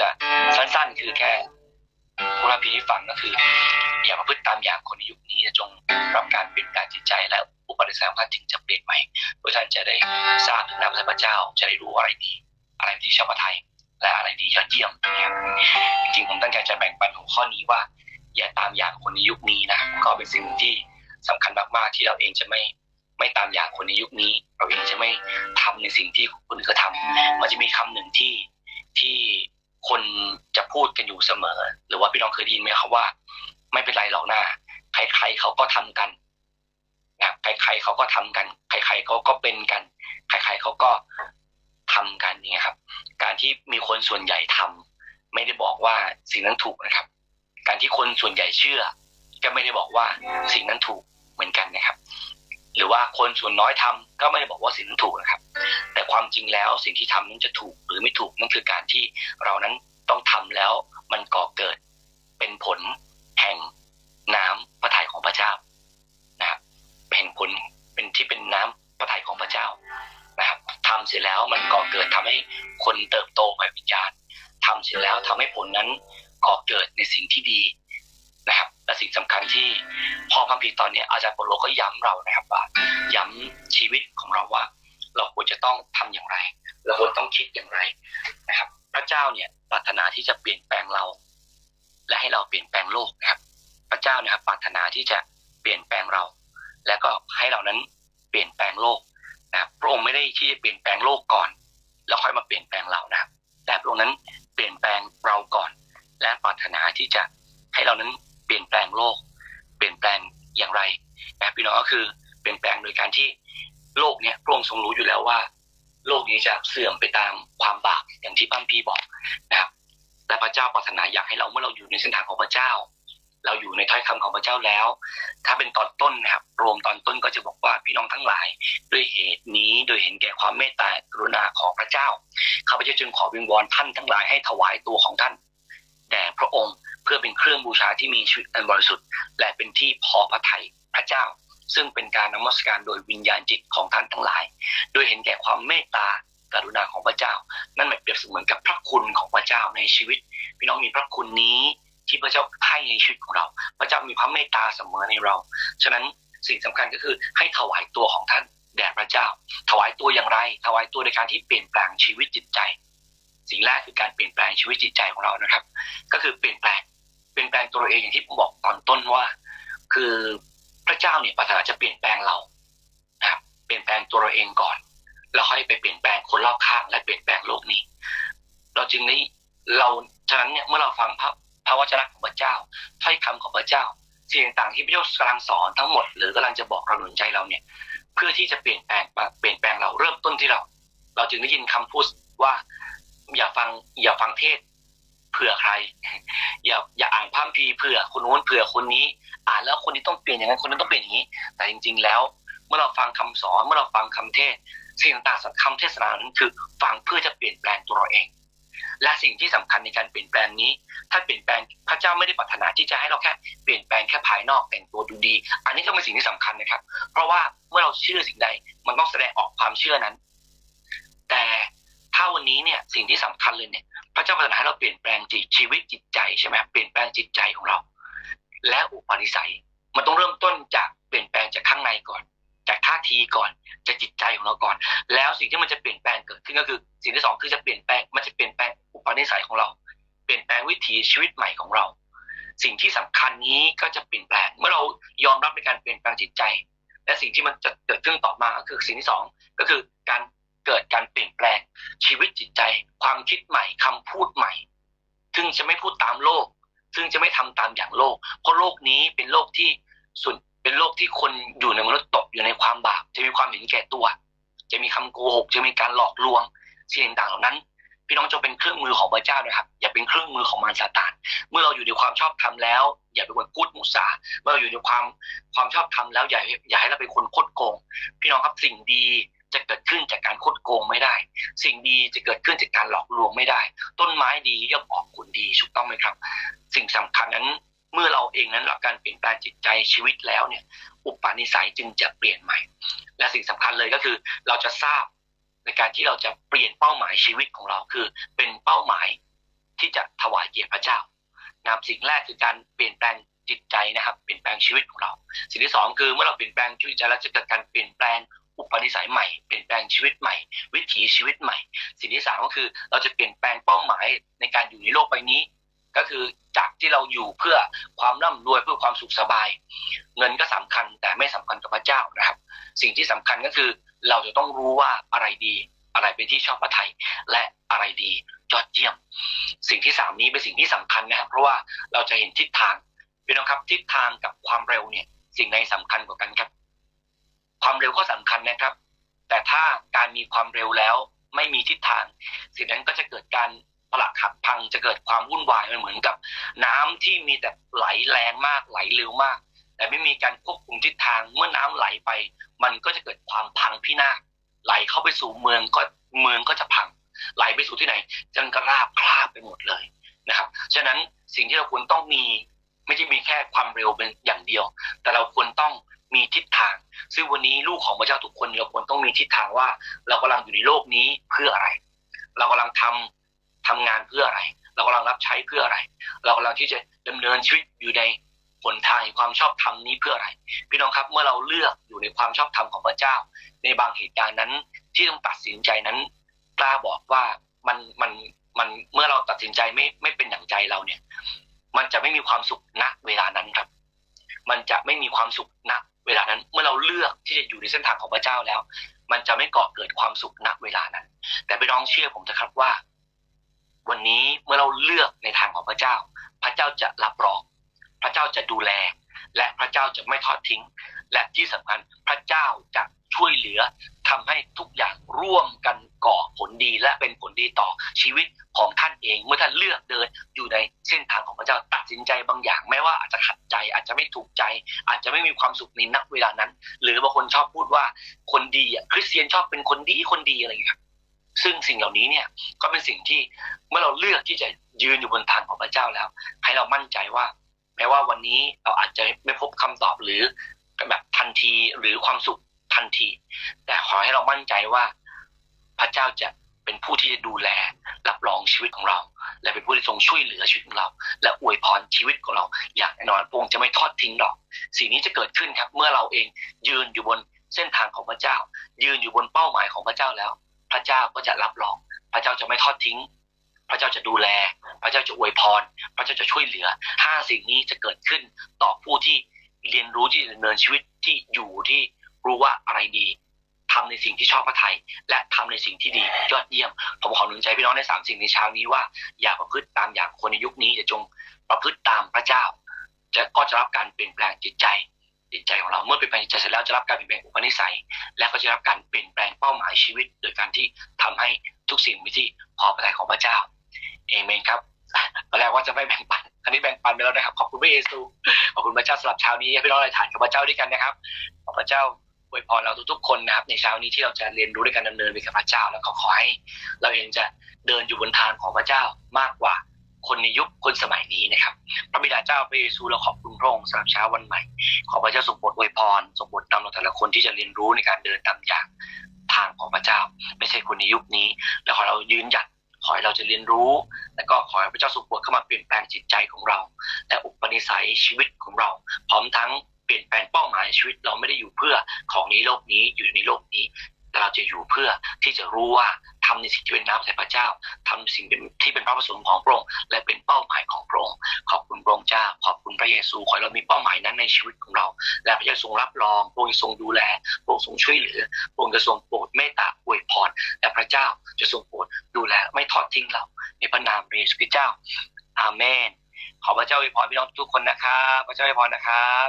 จะสั้น ๆ คือแค่พูดพีให้ฟังก็คือ อย่ามาพึ่งตามอย่างคนในยุคนี้จงรับการเปลี่ยนแปลงจิตใจและอุปนิสัยของท่านถึงจะเปลี่ยนใหม่เพื่อท่านจะได้ทราบถึงน้ำพระเจ้าจะได้รู้อะไรดีอะไรที่ชอบไทยและอะไรดียอดเยี่ยมนะครับจริงๆผมตั้งใจจะแบ่งปันหัวข้อนี้ว่า อย่าตามอย่างคนในยุคนี้นะก็เป็นสิ่งที่สำคัญมากๆที่เราเองจะไม่ไม่ตามอย่างคนในยุคนี้ เราเองจะไม่ทำในสิ่งที่คนอื่นเขาทำมันจะมีคำหนึ่งที่ที่ คนจะพูดกันอยู่เสมอ หรือว่าพี่น้องเคยได้ยินไหมครับว่า ไม่เป็นไรหรอกนะใครๆเขาก็ทำกันนะใครๆเขาก็ทำกัน ใครๆเขาก็เป็นกัน ใครๆเขาก็ทำกันนี่ครับ การที่มีคนส่วนใหญ่ทำไม่ได้บอกว่าสิ่งนั้นถูกนะครับ การที่คนส่วนใหญ่เชื่อ ก็ไม่ได้บอกว่าสิ่งนั้นถูกเหมือนกันนะครับ รือว่าคนส่วนน้อยทำก็ไม่ได้บอกว่าสิ่งนั้นถูกนะครับ แต่ความจริงแล้วสิ่งที่ทำนั้นจะถูกหรือไม่ถูกนั่นคือการที่เรานั้นต้องทำแล้วมันก่อเกิดเป็นผลแห่งน้ำพระทัยของพระเจ้านะครับเป็นผลเป็นที่เป็นน้ำพระทัยของพระเจ้านะครับทำเสร็จแล้วมันก่อเกิดทำให้คนเติบโตไปวิญญาณทำเสร็จแล้วทำให้ผลนั้นก่อเกิดในสิ่งที่ดีนะครับ และสิ่งสำคัญที่พอพระพีตอนนี้อาจารย์ปโลก็ย้ำเรานะครับว่า ย้ำชีวิตของเราว่า เราควรจะต้องทำอย่างไร เราควรต้องคิดอย่างไรนะครับ พระเจ้าเนี่ยปรารถนาที่จะเปลี่ยนแปลงเรา และให้เราเปลี่ยนแปลงโลกนะครับ พระเจ้านะครับปรารถนาที่จะเปลี่ยนแปลงเรา และก็ให้เรานั้นเปลี่ยนแปลงโลกนะพระองค์ไม่ได้ที่จะเปลี่ยนแปลงโลกก่อน แล้วค่อยมาเปลี่ยนแปลงเรานะครับแต่พระองค์นั้นเปลี่ยนแปลงเราก่อน และปรารถนาที่จะให้เรานั้น งโลก เปลี่ยนแปลงอย่างไรนะพี่น้องก็คือเปลี่ยนแปลงโดยการที่โลกเนี่ยพระองค์ทรงรู้อยู่แล้วว่า โลกนี้จะเสื่อมไปตามความบาปอย่างที่พัมพีบอกนะครับและพระเจ้าปรารถนาอยากให้เราเมื่อเราอยู่ในเส้นทางของพระเจ้า เราอยู่ในถ้อยคำของพระเจ้าแล้ว ถ้าเป็นตอนต้นนะครับรวมตอนต้นก็จะบอกว่าพี่น้องทั้งหลาย ด้วยเหตุนี้โดยเห็นแก่ความเมตตากรุณาของพระเจ้าข้าพเจ้าจึงขอวิงวอนท่านทั้งหลายให้ถวายตัวของท่าน แด่พระองค์ เพื่อเป็นเครื่องบูชาที่มีชีวิตอันบริสุทธิ์ และเป็นที่พอพระทัยพระเจ้า ซึ่งเป็นการนมัสการโดยวิญญาณจิตของท่านทั้งหลาย โดยเห็นแก่ความเมตตากรุณาของพระเจ้า นั่นหมายเปรียบเสมือนกับพระคุณของพระเจ้าในชีวิต พี่น้องมีพระคุณนี้ที่พระเจ้าให้ในชีวิตของเรา พระเจ้ามีพระเมตตาเสมอในเรา ฉะนั้นสิ่งสำคัญก็คือให้ถวายตัวของท่านแด่พระเจ้า ถวายตัวอย่างไร ถวายตัวในการที่เปลี่ยนแปลงชีวิตจิตใจ สิ่งแรกคือการเปลี่ยนแปลงชีวิตจิตใจของเรานะครับ ก็คือเปลี่ยนแปลงเปลี่ยนแปลงตัวเองอย่างที่ผมบอกตอนต้นว่า คือพระเจ้าเนี่ยปรารถนาจะเปลี่ยนแปลงเรานะครับเปลี่ยนแปลงตัวเราเองก่อน แล้วค่อยไปเปลี่ยนแปลงคนรอบข้างและเปลี่ยนแปลงโลกนี้ เราจึงได้เราฉะนั้นเนี่ยเมื่อเราฟังพระพระวจนะของพระเจ้าถ้อยคำของพระเจ้าสิ่งต่างๆที่พระเจ้ากำลังสอนทั้งหมดหรือกำลังจะบอกเราหนุนใจเราเนี่ย เพื่อที่จะเปลี่ยนแปลงเปลี่ยนแปลงเราเริ่มต้นที่เรา เราจึงได้ยินคำพูดว่า อย่าฟัง อย่าฟังเทศเผื่อใคร อย่าอย่าอ่านพระคัมภีเผื่อคนโน้นเผื่อคนนี้ อ่านแล้วคนนี้ต้องเปลี่ยนอย่างนั้นคนนั้นต้องเปลี่ยนอย่างนี้ แต่จริง ๆ แล้ว เมื่อเราฟังคำสอนเมื่อเราฟังคำเทศสิ่งต่างๆคำเทศนานั้นคือ ฟังเพื่อจะเปลี่ยนแปลงตัวเราเอง และสิ่งที่สำคัญในการเปลี่ยนแปลงนี้ ถ้าเปลี่ยนแปลงพระเจ้าไม่ได้ปรารถนาที่จะให้เราแค่เปลี่ยนแปลงแค่ภายนอกแต่งตัวดูดี อันนี้ก็เป็นสิ่งที่สำคัญนะครับ เพราะว่าเมื่อเราเชื่อสิ่งใด มันต้องแสดงออกความเชื่อนั้น แต่ ถ้าวันนี้เนี่ยสิ่งที่สำคัญเลยเนี่ย พระเจ้าปรารถนาให้เราเปลี่ยนแปลงจิตชีวิตจิตใจใช่ไหมเปลี่ยนแปลงจิตใจของเรา และอุปนิสัย มันต้องเริ่มต้นจากเปลี่ยนแปลงจากข้างในก่อน จากท่าทีก่อนจากจิตใจของเราก่อน แล้วสิ่งที่มันจะเปลี่ยนแปลงเกิดขึ้นก็คือสิ่งที่สองคือจะเปลี่ยนแปลงมันจะเปลี่ยนแปลงอุปนิสัยของเรา เปลี่ยนแปลงวิถีชีวิตใหม่ของเรา สิ่งที่สำคัญนี้ก็จะเปลี่ยนแปลง เมื่อเรายอมรับในการเปลี่ยนแปลงจิตใจ และสิ่งที่มันจะเกิดขึ้นต่อมาก็คือสิ่งที่สองก็คือการ เกิดการเปลี่ยนแปลงชีวิตจิตใจ ความคิดใหม่คำพูดใหม่ ซึ่งจะไม่พูดตามโลก ซึ่งจะไม่ทำตามอย่างโลก เพราะโลกนี้เป็นโลกที่ส่วนเป็นโลกที่คนอยู่ในมนุษย์ตกอยู่ในความบาปจะมีความเห็นแก่ตัว จะมีคำโกหก จะมีการหลอกลวงสิ่งต่างๆเหล่านั้น พี่น้องจะเป็นเครื่องมือของพระเจ้านะครับ อย่าเป็นเครื่องมือของมารซาตานเมื่อเราอยู่ในความชอบธรรมแล้ว อย่าเป็นคนพูดมุสาเมื่อเราอยู่ในความความชอบธรรมแล้วอย่าอย่าให้เราเป็นคนคดโกง พี่น้องครับสิ่งดีจะเกิดขึ้น โกงไม่ได้ สิ่งดีจะเกิดขึ้นจากการหลอกลวงไม่ได้ ต้นไม้ดีย่อมออกผลดีถูกต้องไหมครับ สิ่งสำคัญนั้นเมื่อเราเองนั้นรับการเปลี่ยนแปลงจิตใจชีวิตแล้วเนี่ย อุปนิสัยจึงจะเปลี่ยนใหม่ และสิ่งสำคัญเลยก็คือเราจะทราบในการที่เราจะเปลี่ยนเป้าหมายชีวิตของเราคือ เป็นเป้าหมายที่จะนะครับสิ่งแรกคือการเปลี่ยนแปลงจิตใจนะครับ เปลี่ยนแปลงชีวิตของเรา สิ่งที่สองคือเมื่อเราเปลี่ยนแปลงชีวิตใจแล้วจะเกิดการเปลี่ยนแปลง อุปนิสัยใหม่เปลี่ยนแปลงชีวิตใหม่ วิถีชีวิตใหม่ สิ่งที่สามก็คือเราจะเปลี่ยนแปลงเป้าหมายในการอยู่ในโลกใบนี้ ก็คือจากที่เราอยู่เพื่อความร่ำรวยเพื่อความสุขสบาย เงินก็สำคัญแต่ไม่สำคัญกับพระเจ้านะครับ สิ่งที่สำคัญก็คือเราจะต้องรู้ว่าอะไรดี อะไรเป็นที่ชอบพระทัยและอะไรดียอดเยี่ยม สิ่งที่สามนี้เป็นสิ่งที่สำคัญนะครับ เพราะว่าเราจะเห็นทิศทางพี่น้องครับทิศทางกับความเร็วเนี่ยสิ่งไหนสำคัญกว่ากันครับ ความเร็วก็สำคัญนะครับ แต่ถ้าการมีความเร็วแล้วไม่มีทิศทาง สิ่งนั้นก็จะเกิดการปลักหักพังจะเกิดความวุ่นวายมันเหมือนกับ น้ำที่มีแต่ไหลแรงมากไหลเร็วมาก แต่ไม่มีการควบคุมทิศทางเมื่อน้ำไหลไป มันก็จะเกิดความพังพินาศไหลเข้าไปสู่เมืองก็เมืองก็จะพัง ไหลไปสู่ที่ไหนจังกระราบคราบไปหมดเลยนะครับฉะนั้นสิ่งที่เราควรต้องมีไม่ใช่มีแค่ความเร็วเป็นอย่างเดียว แต่เราควรต้อง มีทิศทาง ซึ่งวันนี้ลูกของพระเจ้าทุกคนเราควรต้องมีทิศทางว่า เรากำลังอยู่ในโลกนี้เพื่ออะไร เรากำลังทำทำงานเพื่ออะไร เรากำลังรับใช้เพื่ออะไร เรากำลังที่จะดำเนินชีวิตอยู่ในหนทางความชอบธรรมนี้เพื่ออะไร พี่น้องครับเมื่อเราเลือกอยู่ในความชอบธรรมของพระเจ้า ในบางเหตุการณ์นั้นที่ต้องตัดสินใจนั้นกล้าบอกว่ามันมันมันเมื่อเราตัดสินใจไม่ไม่เป็นอย่างใจเราเนี่ย มันจะไม่มีความสุขณเวลานั้นครับ มันจะไม่มีความสุขณ เวลานั้นเมื่อเราเลือกที่จะอยู่ในเส้นทางของพระเจ้าแล้ว มันจะไม่ก่อเกิดความสุขณเวลานั้น แต่พี่น้องเชื่อผมนะครับว่า วันนี้เมื่อเราเลือกในทางของพระเจ้า พระเจ้าจะรับรองพระเจ้าจะดูแล และพระเจ้าจะไม่ทอดทิ้ง และที่สำคัญพระเจ้าจะช่วยเหลือทำให้ทุกอย่างร่วมกันก่อผลดีและเป็นผลดีต่อชีวิตของท่านเอง เมื่อท่านเลือกเดินอยู่ในเส้นทางของพระเจ้าตัดสินใจบางอย่าง ไม่ถูกใจ อาจจะไม่มีความสุขในนักเวลานั้น หรือบางคนชอบพูดว่าคนดีอะคริสเตียนชอบเป็นคนดีคนดีอะไรอย่างเงี้ยซึ่งสิ่งเหล่านี้เนี่ยก็เป็นสิ่งที่เมื่อเราเลือกที่จะยืนอยู่บนทางของพระเจ้าแล้ว ให้เรามั่นใจว่าแม้ว่าวันนี้เราอาจจะไม่พบคำตอบหรือแบบทันทีหรือความสุขทันที แต่ขอให้เรามั่นใจว่าพระเจ้าจะเป็นผู้ที่จะดูแลรับรองชีวิตของเรา และเป็นผู้ที่ทรงช่วยเหลือชีวิตของเรา และอวยพรชีวิตของเรา อย่างแน่นอนพระองค์จะไม่ทอดทิ้งหรอกสิ่งนี้จะเกิดขึ้นครับเมื่อเราเองยืนอยู่บนเส้นทางของพระเจ้า ยืนอยู่บนเป้าหมายของพระเจ้าแล้ว พระเจ้าก็จะรับรอง พระเจ้าจะไม่ทอดทิ้ง พระเจ้าจะดูแล พระเจ้าจะอวยพร พระเจ้าจะช่วยเหลือห้าสิ่งนี้จะเกิดขึ้นต่อผู้ที่เรียนรู้ที่จะดำเนินชีวิตที่อยู่ที่รู้ว่าอะไรดี ทำในสิ่งที่ชอบพระไทย และทำในสิ่งที่ดียอดเยี่ยม ผมขอหนุนใจพี่น้องในสามสิ่งในเช้านี้ว่าอย่าประพฤติตามอย่างคนในยุคนี้จะจงประพฤติตามพระเจ้า จะก็จะรับการเปลี่ยนแปลงจิตใจจิตใจของเราเมื่อเปลี่ยนแปลงจิตใจเสร็จแล้วจะรับการเปลี่ยนแปลงอุปนิสัย และก็จะรับการเปลี่ยนแปลงเป้าหมายชีวิต โดยการที่ทำให้ทุกสิ่งมีที่พอพระทัยของพระเจ้าเอเมนครับตอนแรกว่าจะไม่แบ่งปัน อันนี้แบ่งปันไปแล้วนะครับ ขอบคุณพระเยซู ขอบคุณพระเจ้าสำหรับเช้านี้พี่น้องได้ถ่านกับพระเจ้าด้วยกันนะครับ ขอพระเจ้า อวยพรเราทุกๆคนนะครับ ในเช้านี้ที่เราจะเรียนรู้ด้วยกันดำเนินไปกับพระเจ้า แล้วก็ขอให้เราเองจะเดินอยู่บนทางของพระเจ้ามากกว่าคนในยุคคนสมัยนี้นะครับ พระบิดาเจ้าพระเยซูเราขอบคุณพระองค์สำหรับเช้าวันใหม่ ขอพระเจ้าทรงโปรดอวยพรทรงโปรดนำเราแต่ละคนที่จะเรียนรู้ในการเดินตามอย่างทางของพระเจ้า ไม่ใช่คนในยุคนี้ แล้วขอเรายืนหยัดขอให้เราจะเรียนรู้ และก็ขอให้พระเจ้าทรงโปรดเข้ามาเปลี่ยนแปลงจิตใจของเรา และอุปนิสัยชีวิตของเรา พร้อมทั้ง เปลี่ยนแปลงเป้าหมายชีวิตเราไม่ได้อยู่เพื่อของนี้โลกนี้อยู่ในโลกนี้ แต่เราจะอยู่เพื่อที่จะรู้ว่าทำในสิ่งที่เป็นน้ำใจพระเจ้าทำสิ่งที่เป็นพระประสงค์ของพระองค์และเป็นเป้าหมายของพระองค์ขอบคุณพระองค์เจ้า ขอบคุณพระเยซูขอให้เรามีเป้าหมายนั้นในชีวิตของเรา และพระเจ้าทรงรับรองพระองค์ทรงดูแลพระองค์ทรงช่วยเหลือพระองค์จะทรงโปรดเมตตาอวยพรและพระเจ้าจะทรงโปรดดูแลไม่ทอดทิ้งเรา ในพระนามพระเยซูคริสต์เจ้าอาเมนขอพระเจ้าอวยพรพี่น้องทุกคนนะครับ พระเจ้าอวยพรนะครับ